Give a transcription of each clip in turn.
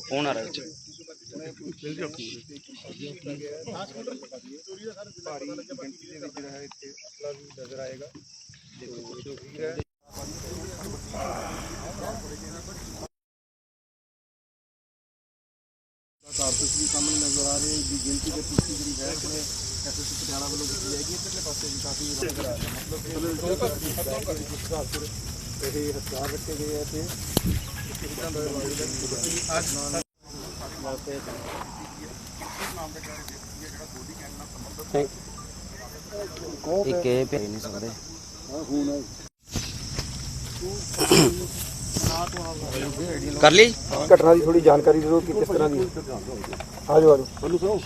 Phone ਆ ਰਿਹਾ ਵਿੱਚ ਭਾਰੀ ਗਿਣਤੀ ਦੇ ਵਿੱਚ ਜਿਹੜਾ ਹੈ ਇੱਥੇ ਅਸਲਾ ਵੀ ਨਜ਼ਰ ਆਏਗਾ ਦੇਖੋ ਜੋ। ਵੀਰ ਹੈ ਵੱਲੋਂ ਕੀਤੀ ਜਾਏਗੀ ਇੱਧਰਲੇ ਪਾਸੇ ਵੀ ਕਾਫੀ ਨਜ਼ਰ ਆ ਰਿਹਾ ਮਤਲਬ ਕਿ ਜਿਸ ਹਿਸਾਬ ਨਾਲ ਇਹ ਹਥਿਆਰ ਰੱਖੇ ਗਏ ਆ ਤੇ ਇਦਾਂ ਦਾ ਅੱਜ ਇੱਕ ਇਹ ਪੈ ਨਹੀਂ ਸਕਦੇ ਕਰ ਲਈ? ਘਟਨਾ ਦੀ ਥੋੜੀ ਜਾਣਕਾਰੀ ਦਿਓ ਕਿ ਕਿਸ ਤਰ੍ਹਾਂ ਦੀ ਆ ਜਾਓ ਆ ਜਾਓ। ਬੋਲੂ ਸੋ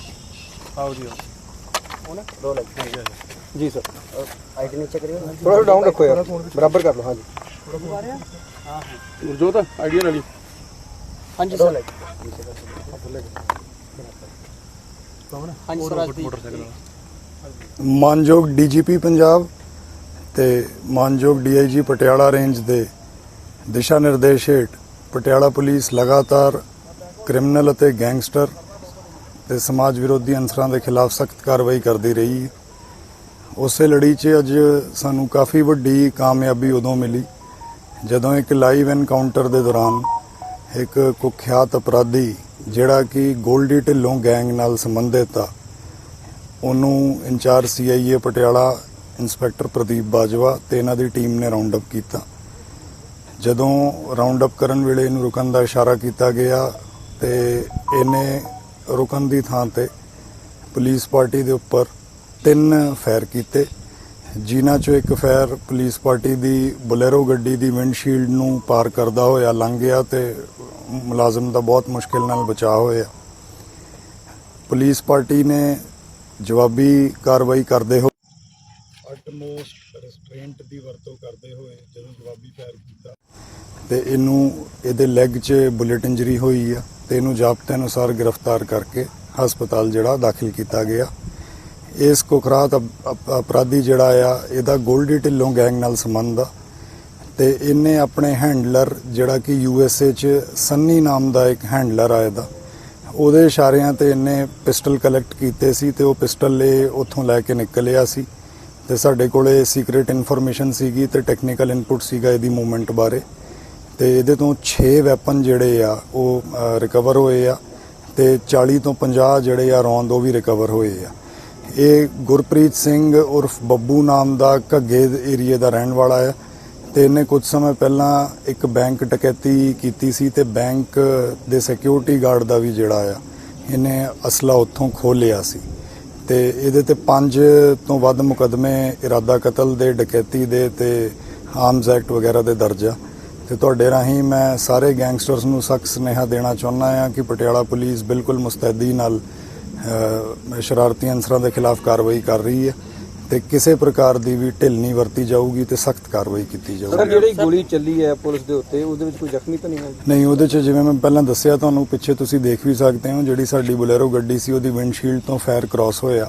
ਆਓ ਜੀ ਆਓ ਦੋ ਲੱਖ ਜੀ ਸਰ ਆਈਟੀ ਨੀਚੇ ਕਰਿਓ ਥੋੜਾ ਡਾਊਨ ਰੱਖੋ ਯਾਰ। ਬਰਾਬਰ ਕਰ ਲਓ ਹਾਂਜੀ। ਗੁਰਜੋਤ ਆਈਡੀਆ ਵਾਲੀ ਹਾਂਜੀ ਦੋ ਸਰ ਹਾਂਜੀ ਸਰ ਮਾਨਯੋਗ ਡੀਜੀਪੀ ਪੰਜਾਬ ਤੇ ਮਾਨਯੋਗ ਡੀਆਈਜੀ ਪਟਿਆਲਾ ਰੇਂਜ ਦੇ ਦਿਸ਼ਾ ਨਿਰਦੇਸ਼ ਹੇਠ ਪਟਿਆਲਾ ਪੁਲਿਸ ਲਗਾਤਾਰ ਕ੍ਰਿਮੀਨਲ ਅਤੇ ਗੈਂਗਸਟਰ ਤੇ ਸਮਾਜ ਵਿਰੋਧੀ ਅਨਸਰਾਂ ਦੇ ਖਿਲਾਫ ਸਖਤ ਕਾਰਵਾਈ ਕਰਦੀ ਰਹੀ। ਉਸੇ ਲੜੀ 'ਚ ਅੱਜ ਸਾਨੂੰ ਕਾਫੀ ਵੱਡੀ ਕਾਮਯਾਬੀ ਉਦੋਂ ਮਿਲੀ, ਜਦੋਂ ਇੱਕ ਲਾਈਵ ਐਨਕਾਊਂਟਰ ਦੇ ਦੌਰਾਨ ਇੱਕ ਕੁਖਿਆਤ ਅਪਰਾਧੀ ਜਿਹੜਾ ਕਿ ਗੋਲਡੀ ਢਿੱਲੋਂ ਗੈਂਗ ਨਾਲ ਸੰਬੰਧਿਤ ਆ, ਉਹਨੂੰ in charge CIA Patiala inspector Pradeep Bajwa ਤੇ ਇਹਨਾਂ ਦੀ ਟੀਮ ਨੇ ਰਾਉਂਡ ਅਪ ਕੀਤਾ। ਜਦੋਂ ਰਾਉਂਡ ਅਪ ਕਰਨ ਵੇਲੇ ਇਹਨੂੰ ਰੁਕਣ ਦਾ ਇਸ਼ਾਰਾ ਕੀਤਾ ਗਿਆ ਤੇ ਇਹਨੇ ਰੁਕਣ ਦੀ ਥਾਂ ਤੇ ਪੁਲਿਸ ਪਾਰਟੀ ਦੇ ਉੱਪਰ ਤਿੰਨ ਫਾਇਰ ਕੀਤੇ, ਜਿਨ੍ਹਾਂ ਚੋਂ ਇੱਕ ਫਾਇਰ ਪੁਲਿਸ ਪਾਰਟੀ ਦੀ ਬੁਲੇਰੋ ਗੱਡੀ ਦੀ ਵਿੰਡਸ਼ੀਲਡ ਨੂੰ ਪਾਰ ਕਰਦਾ ਹੋਇਆ ਲੰਘ ਗਿਆ ਤੇ ਮੁਲਾਜ਼ਮ ਦਾ ਬਹੁਤ ਮੁਸ਼ਕਿਲ ਨਾਲ ਬਚਾਅ ਹੋਇਆ। ਪੁਲਿਸ ਪਾਰਟੀ ਨੇ ਜਵਾਬੀ ਕਾਰਵਾਈ ਕਰਦੇ ਹੋ ਰੈਸਟ੍ਰੇਂਟ ਦੀ ਵਰਤੋਂ ਕਰਦੇ ਹੋਏ ਜਦੋਂ ਜਵਾਬੀ ਫਾਇਰ ਕੀਤਾ। ਤੇ ਇਹਨੂੰ, ਇਹਦੇ ਲੈਗ 'ਚ ਬੁਲੇਟ ਇੰਜਰੀ ਹੋਈ ਆ ਤੇ ਇਹਨੂੰ ਜ਼ਾਬਤੇ ਅਨੁਸਾਰ ਗ੍ਰਿਫਤਾਰ ਕਰਕੇ ਹਸਪਤਾਲ ਜਿਹੜਾ ਦਾਖਲ ਕੀਤਾ ਗਿਆ। ਇਸ ਕੁਖਰਾਤ ਅਪਰਾਧੀ ਜਿਹੜਾ ਆ, ਇਹਦਾ ਗੋਲਡੀ ਢਿੱਲੋਂ ਗੈਂਗ ਨਾਲ ਸੰਬੰਧ ਆ ਤੇ ਇਹਨੇ ਆਪਣੇ ਹੈਂਡਲਰ ਜਿਹੜਾ ਕਿ ਯੂ ਐੱਸ ਏ 'ਚ ਸੰਨੀ ਨਾਮ ਦਾ ਇੱਕ ਹੈਂਡਲਰ ਆ ਇਹਦਾ। ਉਹਦੇ ਇਸ਼ਾਰਿਆਂ ਤੇ ਇਹਨੇ ਪਿਸਟਲ ਕਲੈਕਟ ਕੀਤੇ ਸੀ ਤੇ ਉਹ ਪਿਸਟਲ ਇਹ ਉੱਥੋਂ ਲੈ ਕੇ ਨਿਕਲਿਆ ਸੀ। ਤੇ ਸਾਡੇ ਕੋਲੇ ਸੀਕ੍ਰੀਟ ਇਨਫੋਰਮੇਸ਼ਨ ਸੀਗੀ ਤੇ ਟੈਕਨੀਕਲ ਇਨਪੁਟ ਸੀਗਾ ਇਹਦੀ ਮੂਵਮੈਂਟ ਬਾਰੇ। ਤੇ ਇਹਦੇ ਤੋਂ 6 ਵੈਪਨ ਜਿਹੜੇ ਆ, ਉਹ ਰਿਕਵਰ ਹੋਏ ਆ ਤੇ 40 ਤੋਂ 50 ਜਿਹੜੇ ਆ ਰੌਂਦ ਉਹ ਵੀ ਰਿਕਵਰ ਹੋਏ ਆ। ਇਹ ਗੁਰਪ੍ਰੀਤ ਸਿੰਘ ਉਰਫ ਬੱਬੂ ਨਾਮ ਦਾ ਘੱਗੇ ਏਰੀਏ ਦਾ ਰਹਿਣ ਵਾਲਾ ਹੈ ਤੇ ਇਹਨੇ ਕੁਝ ਸਮੇਂ ਪਹਿਲਾਂ ਇੱਕ ਬੈਂਕ ਟਕੈਤੀ ਕੀਤੀ ਸੀ ਤੇ ਬੈਂਕ ਦੇ ਸਿਕਿਉਰਿਟੀ ਗਾਰਡ ਦਾ ਵੀ ਜਿਹੜਾ ਆ, ਇਹਨੇ ਅਸਲਾ ਉੱਥੋਂ ਖੋਹ ਸੀ। ਤੇ ਇਹਦੇ ਤੇ ਪੰਜ ਤੋਂ ਵੱਧ ਮੁਕਦਮੇ ਇਰਾਦਾ ਕਤਲ ਦੇ, ਡਕੈਤੀ ਦੇ ਤੇ ਆਰਮਸ ਐਕਟ ਵਗੈਰਾ ਦੇ ਦਰਜ ਆ। ਤੇ ਤੁਹਾਡੇ ਰਾਹੀਂ ਮੈਂ ਸਾਰੇ ਗੈਂਗਸਟਰਸ ਨੂੰ ਸਖਤ ਸੁਨੇਹਾ ਦੇਣਾ ਚਾਹੁੰਦਾ ਹਾਂ ਕਿ ਪਟਿਆਲਾ ਪੁਲਿਸ ਬਿਲਕੁਲ ਮੁਸਤੈਦੀ ਨਾਲ ਸ਼ਰਾਰਤੀ ਅਨਸਰਾਂ ਦੇ ਖਿਲਾਫ ਕਾਰਵਾਈ ਕਰ ਰਹੀ ਹੈ। ਤੇ ਕਿਸੇ ਪ੍ਰਕਾਰ ਦੀ ਵੀ ਢਿੱਲ ਨਹੀਂ ਵਰਤੀ ਜਾਊਗੀ ਤੇ ਸਖਤ ਕਾਰਵਾਈ ਕੀਤੀ ਸਰ ਜਾਊਗੀ ਜਿਹੜੀ ਗੋਲੀ ਚੱਲੀ ਹੈ ਪੁਲਿਸ ਦੇ ਉੱਤੇ ਉਹਦੇ ਵਿੱਚ ਕੋਈ ਜ਼ਖਮੀ ਤਾਂ ਨਹੀਂ ਹੈ? ਨਹੀਂ ਉਹਦੇ ਚ ਜਿਵੇਂ ਮੈਂ ਪਹਿਲਾਂ ਦੱਸਿਆ ਤੁਹਾਨੂੰ ਪਿੱਛੇ ਤੁਸੀਂ ਦੇਖ ਵੀ ਸਕਦੇ ਹੋ ਜਿਹੜੀ ਸਾਡੀ ਬੁਲੇਰੋ ਗੱਡੀ ਸੀ ਉਹਦੀ ਵਿੰਡਸ਼ੀਲਡ ਤੋਂ ਫਾਇਰ ਕ੍ਰਾਸ ਹੋਇਆ।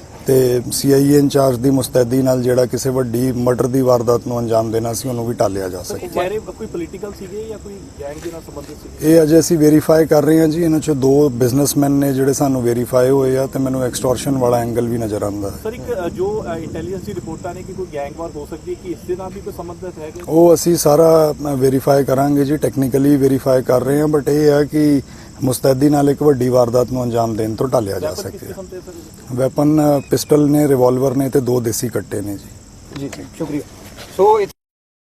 ਤੇ ਸੀਆਈਏ ਇੰਚਾਰਜ ਦੀ ਮੁਸਤੈਦੀ ਨਾਲ ਜਿਹੜਾ ਕਿਸੇ ਵੱਡੀ ਮਰਡਰ ਦੀ ਵਾਰਦਾਤ ਨੂੰ ਅੰਜਾਮ ਦੇਣਾ ਸੀ ਉਹਨੂੰ ਵੀ ਟਾਲਿਆ ਜਾ ਸਕੇ। ਚਿਹਰੇ ਕੋਈ ਪੋਲੀਟੀਕਲ ਸੀਗੇ ਜਾਂ ਕੋਈ ਗੈਂਗ ਦੇ ਨਾਲ ਸੰਬੰਧਿਤ ਸੀਗੇ? ਇਹ ਅਜੇ ਅਸੀਂ ਵੈਰੀਫਾਈ ਕਰ ਰਹੇ ਹਾਂ ਜੀ ਇਹਨਾਂ ਚੋਂ ਦੋ ਬਿਜ਼ਨਸਮੈਨ ਨੇ ਜਿਹੜੇ ਸਾਨੂੰ ਵੈਰੀਫਾਈ ਹੋਏ ਆ ਤੇ ਮੈਨੂੰ ਐਕਸਟੋਰਸ਼ਨ ਵਾਲਾ ਐਂਗਲ ਵੀ ਨਜ਼ਰ ਆਉਂਦਾ ਹੈ। ਸਰ ਇੱਕ ਜੋ ਇੰਟੈਲੀਜੈਂਸ ਦੀ ਰਿਪੋਰਟਾਂ ਨੇ ਕਿ ਕੋਈ ਗੈਂਗ ਵਾਰ ਹੋ ਸਕਦੀ ਹੈ ਕਿ ਇਸ ਦੇ ਨਾਲ ਵੀ ਕੋਈ ਸੰਬੰਧਿਤ ਹੈਗੇ ਉਹ ਅਸੀਂ ਸਾਰਾ ਵੈਰੀਫਾਈ ਕਰਾਂਗੇ ਜੀ ਟੈਕਨੀਕਲੀ ਵੈਰੀਫਾਈ ਕਰ ਰਹੇ ਹਾਂ ਬਟ ਇਹ ਹੈ ਕਿ ਮੁਸਤੈਦੀ ਨਾਲ ਇੱਕ ਵੱਡੀ ਵਾਰਦਾਤ ਨੂੰ ਅੰਜਾਮ ਦੇਣ ਤੋਂ ਟਾਲਿਆ ਜਾ ਸਕੇ ਵੈਪਨ ਪਿਸਟਲ ਨੇ ਰਿਵਾਲਵਰ ਨੇ ਤੇ ਦੋ ਦੇਸੀ ਕੱਟੇ ਨੇ ਜੀ। ਜੀ ਸ਼ੁਕਰੀਆ। ਸੋ